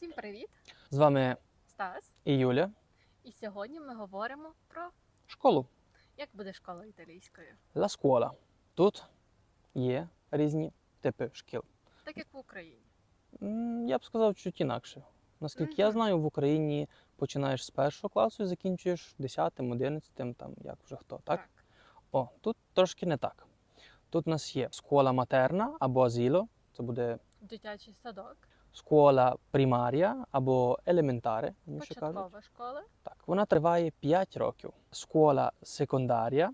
Всім привіт! З вами Стас. і Юля. І сьогодні ми говоримо про Школу як буде школа італійською, La Scuola. Тут є різні типи шкіл. так як в Україні. М, Я б сказав, чуть інакше. Наскільки я Мгм. знаю, в Україні починаєш з першого класу і закінчуєш 10, 11, там як вже хто, так? О, тут трошки не так. Тут у нас є школа матерна або азіло, це буде Дитячий садок, школа примарія або кажуть. початкова школа, Так, вона триває 5 років. Школа секундарія,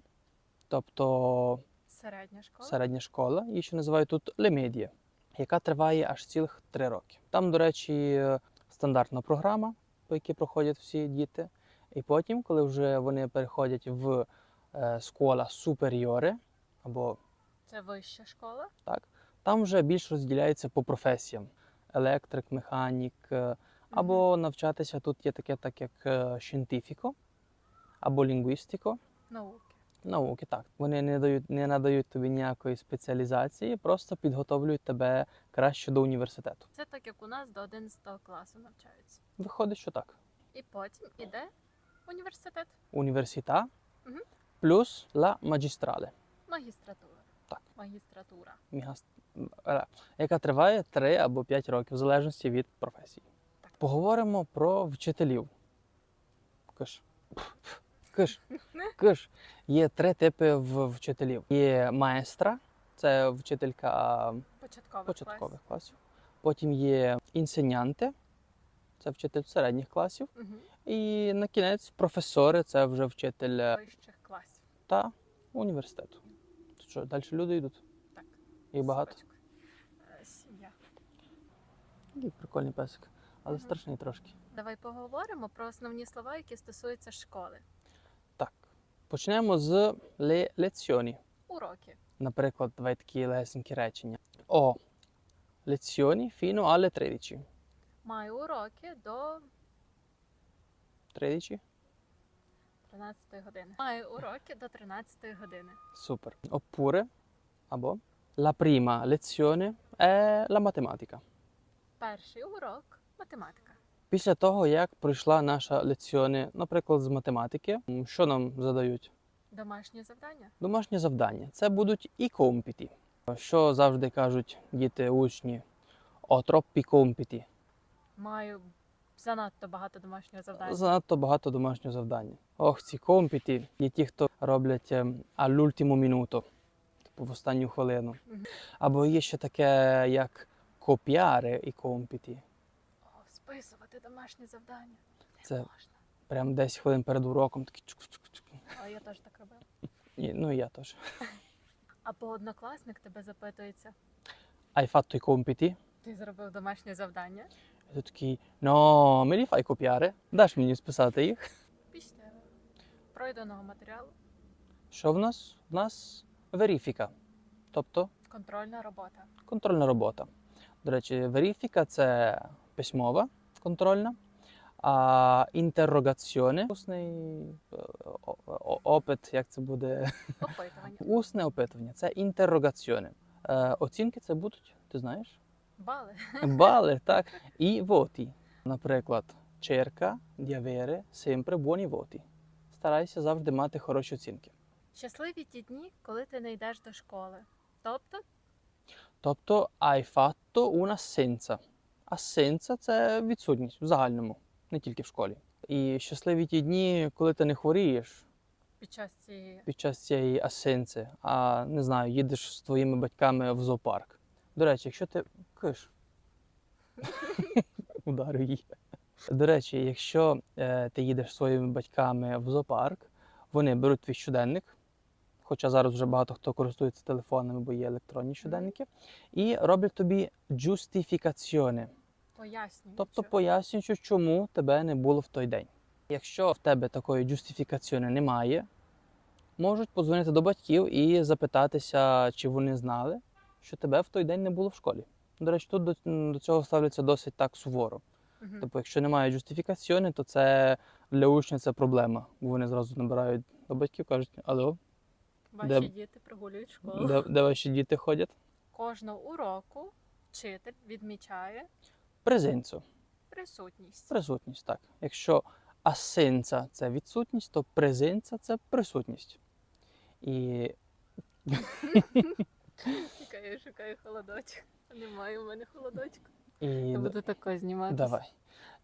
тобто середня школа, середня школа, її ще називають тут лемедія, яка триває аж цілих 3 роки. Там, до речі, стандартна програма, по якій проходять всі діти. І потім, коли вже вони переходять в школа суперіоре, або це вища школа, так, там вже більш розділяється по професіям: електрик, механік, е, або навчатися тут є таке, так як е, щентифіко, або лінгвістико. Науки. Науки, так. Вони не дають, не надають тобі ніякої спеціалізації, просто підготовлюють тебе краще до університету. Це так як у нас до 11 класу навчаються. Виходить, що так. І потім іде університет, Університа Мгм. плюс ла магістрале, магістратура. Так. Магістратура. е, яка триває 3 або 5 років, в залежності від професії. Поговоримо про вчителів. Киш. Киш. Киш. Є три типи вчителів. Є маестра, це вчителька Початкових, початкових класів. Потім є інсенянти, це вчитель середніх класів. Угу. І на кінець професори, це вже вчитель е, Вищих класів. та університету. Що, далі люди йдуть? Їх багато. Е, Сім'я. Такий прикольний песик, але страшний трошки. Давай поговоримо про основні слова, які стосуються школи. Так, почнемо з ле lezioni. Уроки. Наприклад, давай такі легесенькі речення. О, lezioni fino alle 13. Маю уроки до 13? 13 години. Маю уроки до 13 години. Супер. Oppure, або la prima lezione è la matematica. Перший урок математика. Після того, як пройшла наша леціони, наприклад, з математики, що нам задають? Домашнє завдання. Домашні завдання. Це будуть і компіті. Що завжди кажуть діти, учні? О, троппі компіті. Маю занадто багато домашнього завдання. Занадто багато домашнього завдання. Ох, ці компіті є ті, хто роблять ем, all'ultimo minuto, в останню хвилину. Або є ще таке, як копіари і компіті. О, списувати домашнє завдання. Не Це- можна. Прям 10 хвилин перед уроком. Такі чук-чук-чук. А я теж так робила. І, ну і я теж. Або однокласник тебе запитується. Hai fatto i compiti? Ти зробив домашнє завдання І ти такий, no, me li fai copiare? Даш мені списати їх? після пройденого матеріалу. Що в нас? В нас верифіка, тобто Контрольна робота. контрольна робота. До речі, верифіка це письмова контрольна, а інтеррогаціоне усний е, опит, як це буде? Опитування. Усне опитування це інтеррогаціоне. Оцінки це будуть, ти знаєш? Бали. Бали, так. І воті. Наприклад, cerca di avere sempre buoni voti. Старайся завжди мати хороші оцінки. Щасливі ті дні, коли ти не йдеш до школи. Тобто Тобто hai fatto un'assenza. Асенца це відсутність в загальному, не тільки в школі. І щасливі ті дні, коли ти не хворієш під час цієї під час цієї асенци, а не знаю, їдеш з твоїми батьками в зоопарк. До речі, якщо ти киш, ударю її. До речі, якщо е, ти їдеш зі своїми батьками в зоопарк, вони беруть твій щоденник, хоча зараз вже багато хто користується телефонами, бо є електронні щоденники, і роблять тобі giustificazione, пояснюють. тобто пояснюють, чому тебе не було в той день. Якщо в тебе такої giustificazione немає, можуть подзвонити до батьків і запитатися, чи вони знали, що тебе в той день не було в школі. До речі, тут до, до цього ставляться досить так суворо. Мгм. Тобто, якщо немає justificazione, то це для учня це проблема. Бо вони зразу набирають до батьків, кажуть, алло, Ваші де- діти прогулюють школу. де, де ваші діти ходять? Кожного уроку вчитель відмічає Презенцо. Присутність. Присутність, так. Якщо асенца це відсутність, то презенца це присутність. І Чекаю, шукаю холодочок. Немає у мене холодочку. І, Я буду тако знімати. давай.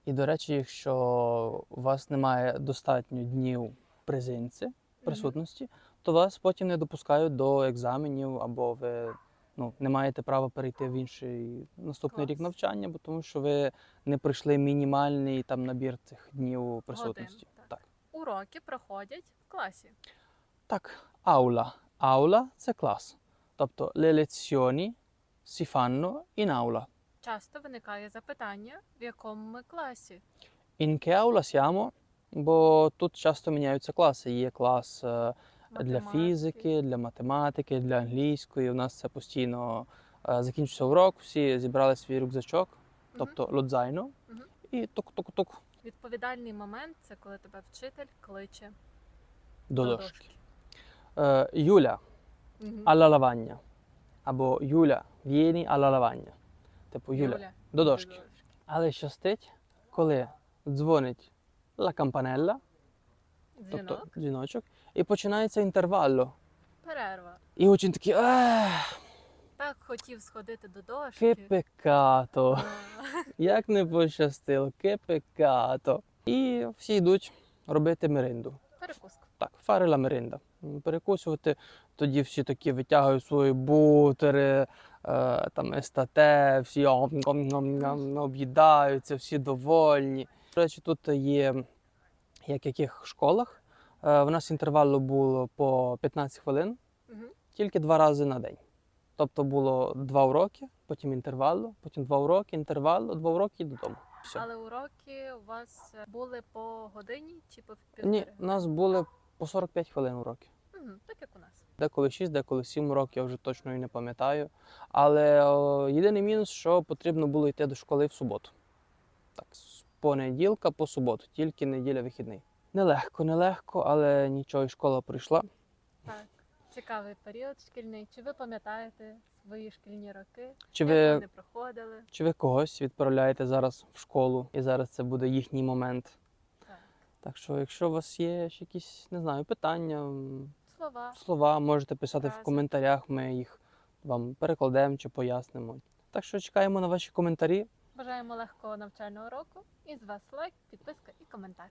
І до речі, якщо у вас немає достатньо днів презенці, присутності, то вас потім не допускають до екзаменів, або ви ну, не маєте права перейти в інший наступний рік навчання, бо тому що ви не пройшли мінімальний там набір цих днів присутності. так. так. Уроки проходять в класі. Так, аула. Аула це клас. Тобто le lezioni si fanno in aula. Часто виникає запитання, в якому ми класі. In che aula siamo? Бо тут часто міняються класи. Є клас е, для фізики, для математики, для англійської. У нас це постійно е, закінчився урок, всі зібрали свій рюкзачок, тобто лодзайно, Мгм. і тук-тук-тук Відповідальний момент це коли тебе вчитель кличе до до дошки. Е, Юля, Мгм. alla lavagna. Або Юля, vieni alla lavagna. Типу Юля, до дошки. Але щастить, коли дзвонить campanella, Дзвінок, тобто дзвіночок, і починається інтервалло. перерва. І учень такий, ех, Так хотів сходити до дошки. пекато. А, Як не пощастило, ке пекато. І всі йдуть робити меринду. Перекуску. Так, фарила меринда. Перекусувати. Тоді всі такі витягують свої бутери, е, там естате, всі ом-ом-ом-ом, об'їдаються, всі довольні. До речі, тут є, як в яких школах, в нас інтервалу було по 15 хвилин, Мгм. тільки два рази на день. Тобто було два уроки, потім інтервалу, потім два уроки, інтервалу, два уроки і додому. Все. Але уроки у вас е, були по годині чи по Ні, у нас були по 45 хвилин уроки. Мгм, Так як у нас. Деколи 6, деколи 7 років, я вже точно і не пам'ятаю. Але о, єдиний мінус, що потрібно було йти до школи в суботу. Так, з понеділка по суботу, тільки неділя вихідний. Нелегко, нелегко, але нічого, і школа прийшла. Так. Цікавий період шкільний. Чи ви пам'ятаєте свої шкільні роки? Чи Як ви, вони проходили? чи ви когось відправляєте зараз в школу, і зараз це буде їхній момент. Так. Так що, якщо у вас є ще якісь, не знаю, питання, Слова. слова, можете писати в коментарях, ми їх вам перекладемо чи пояснимо. Так що чекаємо на ваші коментарі. Бажаємо легкого навчального року. І з вас лайк, підписка і коментар.